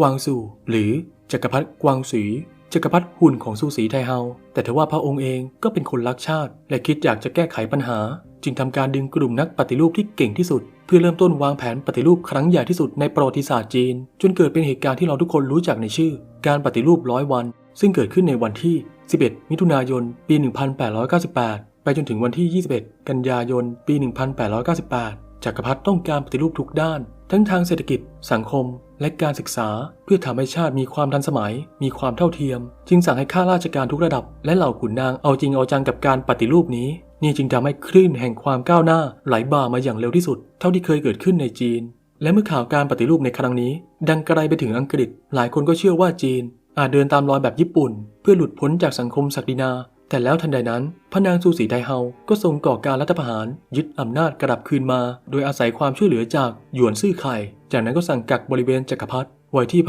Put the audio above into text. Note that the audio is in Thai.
กวางซูหรือจักรพรรดิกวางสีจักรพรรดิหุ่นของซูสีไทเฮา แต่ทว่าพระองค์เองก็เป็นคนรักชาติ และคิดอยากจะแก้ไขปัญหา จึงทำการดึงกลุ่มนักปฏิรูปที่เก่งที่สุด เพื่อเริ่มต้นวางแผนปฏิรูปครั้งใหญ่ที่สุดในประวัติศาสตร์จีน จนเกิดเป็นเหตุการณ์ที่เราทุกคนรู้จักในชื่อ การปฏิรูปร้อยวัน ซึ่งเกิดขึ้นในวันที่ 11 มิถุนายน ปี 1898 ไปจนถึงวันที่ 21 กันยายน ปี 1898 จักรพรรดิต้องการปฏิรูปทุกด้าน ทั้งทางเศรษฐกิจ สังคม และการศึกษา เพื่อทำให้ชาติมีความทันสมัย มีความเท่าเทียม จึงสั่งให้ข้าราชการทุกระดับ และเหล่าขุนนางเอาจริงเอาจังกับการปฏิรูปนี้ นี่จึงทำให้คลื่นแห่งความก้าวหน้าไหลบ่ามาอย่างเร็วที่สุด เท่าที่เคยเกิดขึ้นในจีน และเมื่อข่าวการปฏิรูปในครั้งนี้ ดังไกลไปถึงอังกฤษ หลายคนก็เชื่อว่าจีน อาจเดินตามรอยแบบญี่ปุ่น เพื่อหลุดพ้นจากสังคมศักดินา แต่แล้วทันใดนั้นพระนางซูสีไทเฮา ก็ทรงก่อการรัฐประหาร ยึดอำนาจกลับคืนมา โดยอาศัยความช่วยเหลือจากหยวนซื่อไข่ จากนั้นก็สั่งกักบริเวณจักรพรรดิไว้ที่พระ